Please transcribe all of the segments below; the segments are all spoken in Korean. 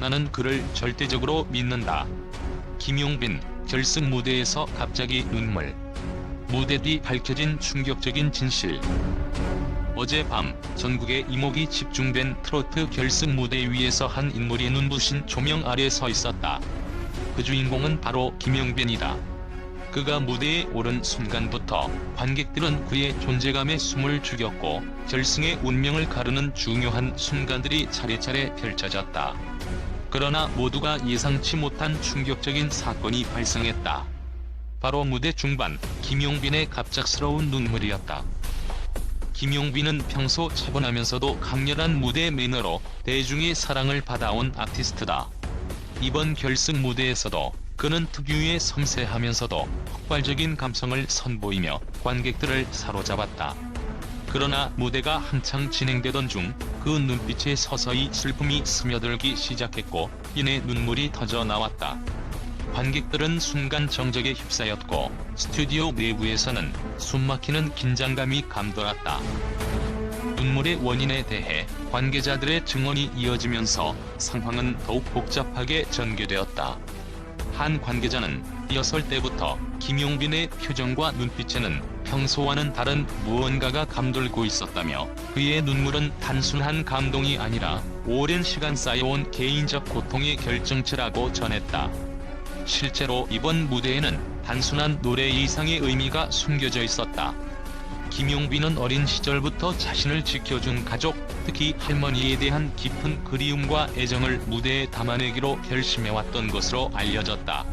나는 그를 절대적으로 믿는다. 김용빈 결승 무대에서 갑자기 눈물. 무대 뒤 밝혀진 충격적인 진실. 어젯밤 전국의 이목이 집중된 트로트 결승 무대 위에서 한 인물이 눈부신 조명 아래 서 있었다. 그 주인공은 바로 김용빈이다. 그가 무대에 오른 순간부터 관객들은 그의 존재감에 숨을 죽였고 결승의 운명을 가르는 중요한 순간들이 차례차례 펼쳐졌다. 그러나 모두가 예상치 못한 충격적인 사건이 발생했다. 바로 무대 중반 김용빈의 갑작스러운 눈물이었다. 김용빈은 평소 차분하면서도 강렬한 무대 매너로 대중의 사랑을 받아온 아티스트다. 이번 결승 무대에서도 그는 특유의 섬세하면서도 폭발적인 감성을 선보이며 관객들을 사로잡았다. 그러나 무대가 한창 진행되던 중 그 눈빛에 서서히 슬픔이 스며들기 시작했고 이내 눈물이 터져 나왔다. 관객들은 순간 정적에 휩싸였고 스튜디오 내부에서는 숨막히는 긴장감이 감돌았다. 눈물의 원인에 대해 관계자들의 증언이 이어지면서 상황은 더욱 복잡하게 전개되었다. 한 관계자는 리허설 때부터 김용빈의 표정과 눈빛에는 평소와는 다른 무언가가 감돌고 있었다며 그의 눈물은 단순한 감동이 아니라 오랜 시간 쌓여온 개인적 고통의 결정체라고 전했다. 실제로 이번 무대에는 단순한 노래 이상의 의미가 숨겨져 있었다. 김용빈은 어린 시절부터 자신을 지켜준 가족, 특히 할머니에 대한 깊은 그리움과 애정을 무대에 담아내기로 결심해왔던 것으로 알려졌다.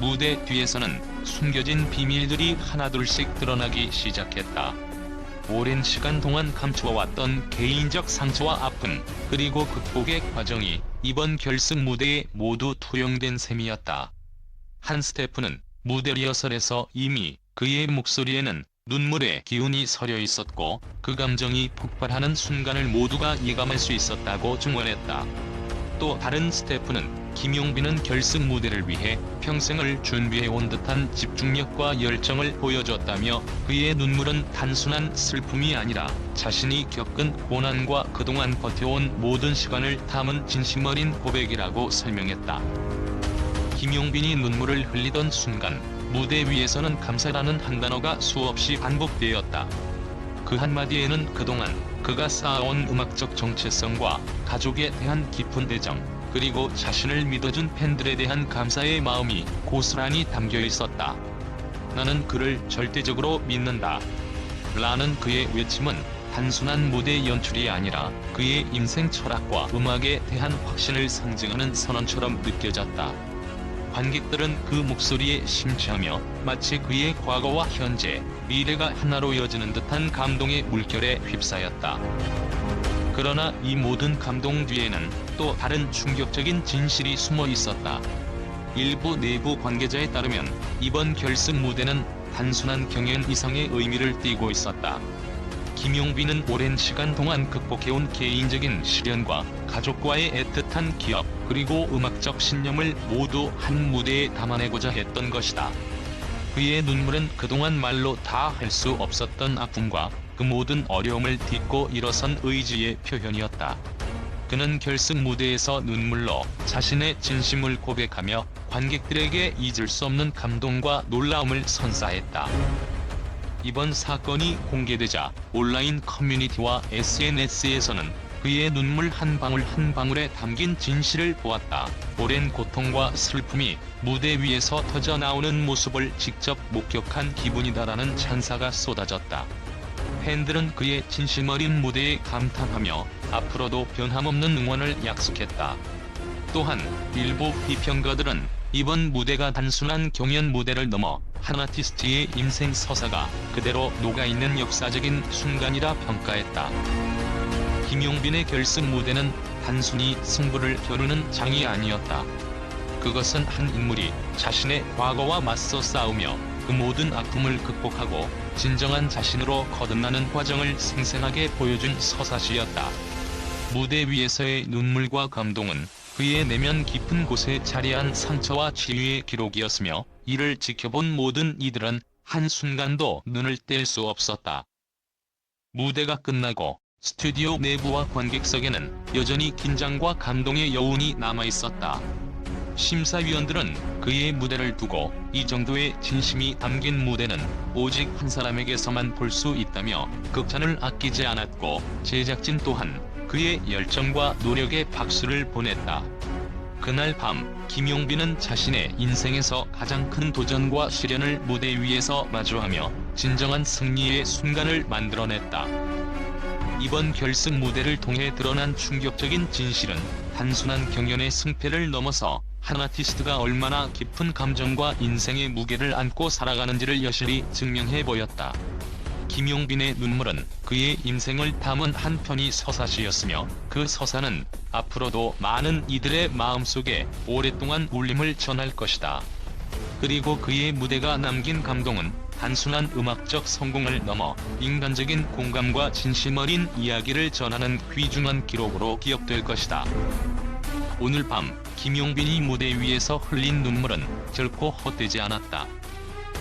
무대 뒤에서는 숨겨진 비밀들이 하나둘씩 드러나기 시작했다. 오랜 시간 동안 감추어왔던 개인적 상처와 아픔, 그리고 극복의 과정이 이번 결승 무대에 모두 투영된 셈이었다. 한 스태프는 무대 리허설에서 이미 그의 목소리에는 눈물의 기운이 서려 있었고 그 감정이 폭발하는 순간을 모두가 예감할 수 있었다고 증언했다. 또 다른 스태프는 김용빈은 결승 무대를 위해 평생을 준비해온 듯한 집중력과 열정을 보여줬다며 그의 눈물은 단순한 슬픔이 아니라 자신이 겪은 고난과 그동안 버텨온 모든 시간을 담은 진심 어린 고백이라고 설명했다. 김용빈이 눈물을 흘리던 순간 무대 위에서는 감사라는 한 단어가 수없이 반복되었다. 그 한마디에는 그동안 그가 쌓아온 음악적 정체성과 가족에 대한 깊은 애정, 그리고 자신을 믿어준 팬들에 대한 감사의 마음이 고스란히 담겨 있었다. 나는 그를 절대적으로 믿는다. 라는 그의 외침은 단순한 무대 연출이 아니라 그의 인생 철학과 음악에 대한 확신을 상징하는 선언처럼 느껴졌다. 관객들은 그 목소리에 심취하며 마치 그의 과거와 현재, 미래가 하나로 이어지는 듯한 감동의 물결에 휩싸였다. 그러나 이 모든 감동 뒤에는 또 다른 충격적인 진실이 숨어 있었다. 일부 내부 관계자에 따르면 이번 결승 무대는 단순한 경연 이상의 의미를 띠고 있었다. 김용빈은 오랜 시간 동안 극복해온 개인적인 시련과 가족과의 애틋한 기억, 그리고 음악적 신념을 모두 한 무대에 담아내고자 했던 것이다. 그의 눈물은 그동안 말로 다 할 수 없었던 아픔과 그 모든 어려움을 딛고 일어선 의지의 표현이었다. 그는 결승 무대에서 눈물로 자신의 진심을 고백하며 관객들에게 잊을 수 없는 감동과 놀라움을 선사했다. 이번 사건이 공개되자 온라인 커뮤니티와 SNS에서는 그의 눈물 한 방울 한 방울에 담긴 진실을 보았다. 오랜 고통과 슬픔이 무대 위에서 터져 나오는 모습을 직접 목격한 기분이다라는 찬사가 쏟아졌다. 팬들은 그의 진심 어린 무대에 감탄하며 앞으로도 변함없는 응원을 약속했다. 또한 일부 비평가들은 이번 무대가 단순한 경연 무대를 넘어 한 아티스트의 인생 서사가 그대로 녹아있는 역사적인 순간이라 평가했다. 김용빈의 결승 무대는 단순히 승부를 겨루는 장이 아니었다. 그것은 한 인물이 자신의 과거와 맞서 싸우며 그 모든 아픔을 극복하고 진정한 자신으로 거듭나는 과정을 생생하게 보여준 서사시였다. 무대 위에서의 눈물과 감동은 그의 내면 깊은 곳에 자리한 상처와 치유의 기록이었으며 이를 지켜본 모든 이들은 한순간도 눈을 뗄 수 없었다. 무대가 끝나고 스튜디오 내부와 관객석에는 여전히 긴장과 감동의 여운이 남아있었다. 심사위원들은 그의 무대를 두고 이 정도의 진심이 담긴 무대는 오직 한 사람에게서만 볼 수 있다며 극찬을 아끼지 않았고 제작진 또한 그의 열정과 노력에 박수를 보냈다. 그날 밤 김용빈은 자신의 인생에서 가장 큰 도전과 시련을 무대 위에서 마주하며 진정한 승리의 순간을 만들어냈다. 이번 결승 무대를 통해 드러난 충격적인 진실은 단순한 경연의 승패를 넘어서 한 아티스트가 얼마나 깊은 감정과 인생의 무게를 안고 살아가는지를 여실히 증명해 보였다. 김용빈의 눈물은 그의 인생을 담은 한 편이 서사시였으며 그 서사는 앞으로도 많은 이들의 마음속에 오랫동안 울림을 전할 것이다. 그리고 그의 무대가 남긴 감동은 단순한 음악적 성공을 넘어 인간적인 공감과 진심 어린 이야기를 전하는 귀중한 기록으로 기억될 것이다. 오늘 밤 김용빈이 무대 위에서 흘린 눈물은 결코 헛되지 않았다.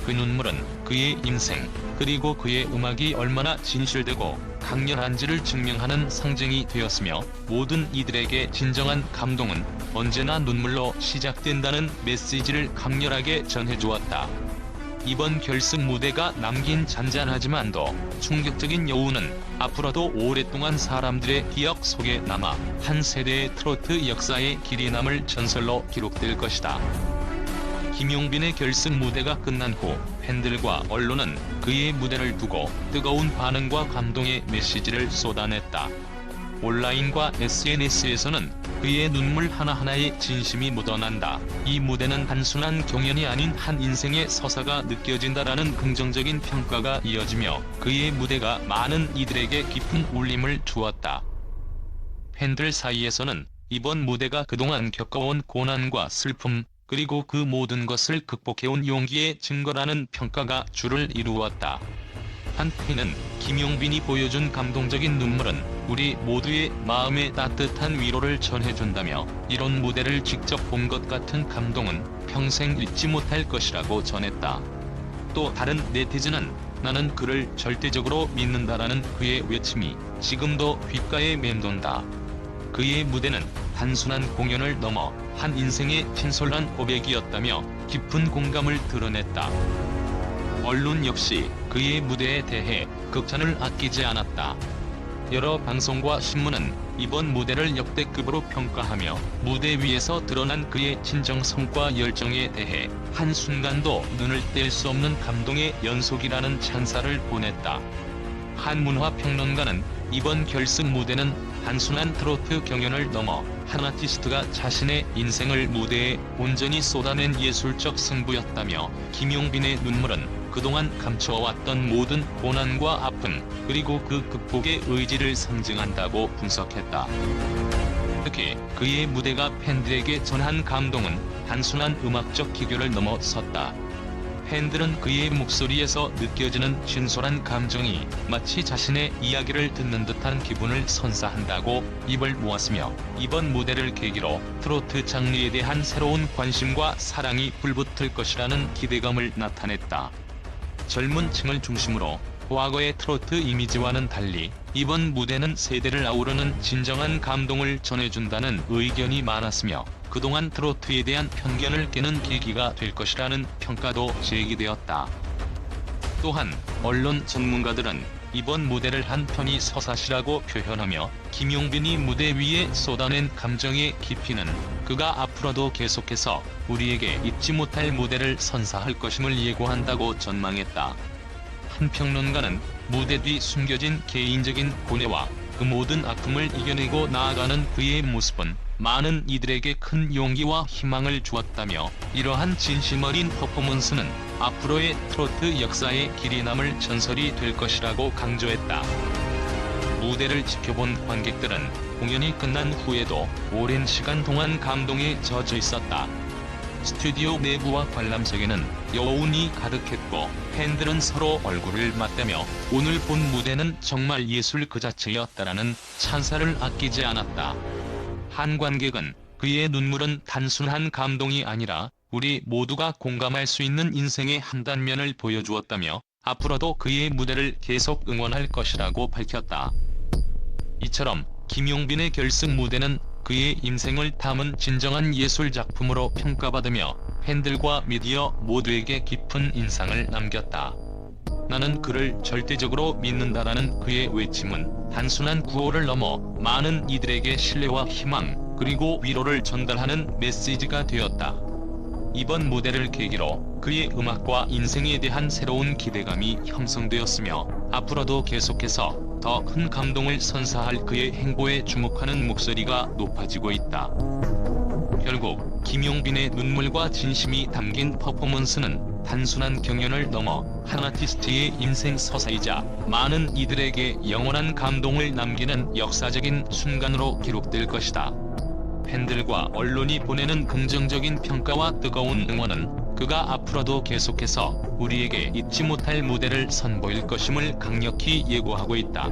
그 눈물은 그의 인생, 그리고 그의 음악이 얼마나 진실되고 강렬한지를 증명하는 상징이 되었으며 모든 이들에게 진정한 감동은 언제나 눈물로 시작된다는 메시지를 강렬하게 전해주었다. 이번 결승 무대가 남긴 잔잔하지만도 충격적인 여운은 앞으로도 오랫동안 사람들의 기억 속에 남아 한 세대의 트로트 역사의 길이 남을 전설로 기록될 것이다. 김용빈의 결승 무대가 끝난 후 팬들과 언론은 그의 무대를 두고 뜨거운 반응과 감동의 메시지를 쏟아냈다. 온라인과 SNS에서는 그의 눈물 하나하나에 진심이 묻어난다. 이 무대는 단순한 경연이 아닌 한 인생의 서사가 느껴진다라는 긍정적인 평가가 이어지며 그의 무대가 많은 이들에게 깊은 울림을 주었다. 팬들 사이에서는 이번 무대가 그동안 겪어온 고난과 슬픔, 그리고 그 모든 것을 극복해온 용기의 증거라는 평가가 줄을 이루었다. 한 팬은 김용빈이 보여준 감동적인 눈물은 우리 모두의 마음에 따뜻한 위로를 전해준다며 이런 무대를 직접 본 것 같은 감동은 평생 잊지 못할 것이라고 전했다. 또 다른 네티즌은 나는 그를 절대적으로 믿는다라는 그의 외침이 지금도 귓가에 맴돈다. 그의 무대는 단순한 공연을 넘어 한 인생의 진솔한 고백이었다며 깊은 공감을 드러냈다. 언론 역시 그의 무대에 대해 극찬을 아끼지 않았다. 여러 방송과 신문은 이번 무대를 역대급으로 평가하며 무대 위에서 드러난 그의 진정성과 열정에 대해 한순간도 눈을 뗄 수 없는 감동의 연속이라는 찬사를 보냈다. 한 문화 평론가는 이번 결승 무대는 단순한 트로트 경연을 넘어 한 아티스트가 자신의 인생을 무대에 온전히 쏟아낸 예술적 승부였다며 김용빈의 눈물은 그동안 감춰왔던 모든 고난과 아픔 그리고 그 극복의 의지를 상징한다고 분석했다. 특히 그의 무대가 팬들에게 전한 감동은 단순한 음악적 기교를 넘어섰다. 팬들은 그의 목소리에서 느껴지는 진솔한 감정이 마치 자신의 이야기를 듣는 듯한 기분을 선사한다고 입을 모았으며 이번 무대를 계기로 트로트 장르에 대한 새로운 관심과 사랑이 불붙을 것이라는 기대감을 나타냈다. 젊은 층을 중심으로 과거의 트로트 이미지와는 달리 이번 무대는 세대를 아우르는 진정한 감동을 전해준다는 의견이 많았으며 그동안 트로트에 대한 편견을 깨는 계기가 될 것이라는 평가도 제기되었다. 또한 언론 전문가들은 이번 무대를 한 편이 서사시라고 표현하며 김용빈이 무대 위에 쏟아낸 감정의 깊이는 그가 앞으로도 계속해서 우리에게 잊지 못할 무대를 선사할 것임을 예고한다고 전망했다. 한 평론가는 무대 뒤 숨겨진 개인적인 고뇌와 그 모든 아픔을 이겨내고 나아가는 그의 모습은 많은 이들에게 큰 용기와 희망을 주었다며 이러한 진심 어린 퍼포먼스는 앞으로의 트로트 역사의 길이 남을 전설이 될 것이라고 강조했다. 무대를 지켜본 관객들은 공연이 끝난 후에도 오랜 시간 동안 감동에 젖어 있었다. 스튜디오 내부와 관람석에는 여운이 가득했고 팬들은 서로 얼굴을 맞대며 오늘 본 무대는 정말 예술 그 자체였다라는 찬사를 아끼지 않았다. 한 관객은 그의 눈물은 단순한 감동이 아니라 우리 모두가 공감할 수 있는 인생의 한 단면을 보여주었다며 앞으로도 그의 무대를 계속 응원할 것이라고 밝혔다. 이처럼 김용빈의 결승 무대는 그의 인생을 담은 진정한 예술 작품으로 평가받으며 팬들과 미디어 모두에게 깊은 인상을 남겼다. 나는 그를 절대적으로 믿는다라는 그의 외침은 단순한 구호를 넘어 많은 이들에게 신뢰와 희망 그리고 위로를 전달하는 메시지가 되었다. 이번 무대를 계기로 그의 음악과 인생에 대한 새로운 기대감이 형성되었으며 앞으로도 계속해서 더 큰 감동을 선사할 그의 행보에 주목하는 목소리가 높아지고 있다. 결국 김용빈의 눈물과 진심이 담긴 퍼포먼스는 단순한 경연을 넘어 한 아티스트의 인생 서사이자 많은 이들에게 영원한 감동을 남기는 역사적인 순간으로 기록될 것이다. 팬들과 언론이 보내는 긍정적인 평가와 뜨거운 응원은 그가 앞으로도 계속해서 우리에게 잊지 못할 무대를 선보일 것임을 강력히 예고하고 있다.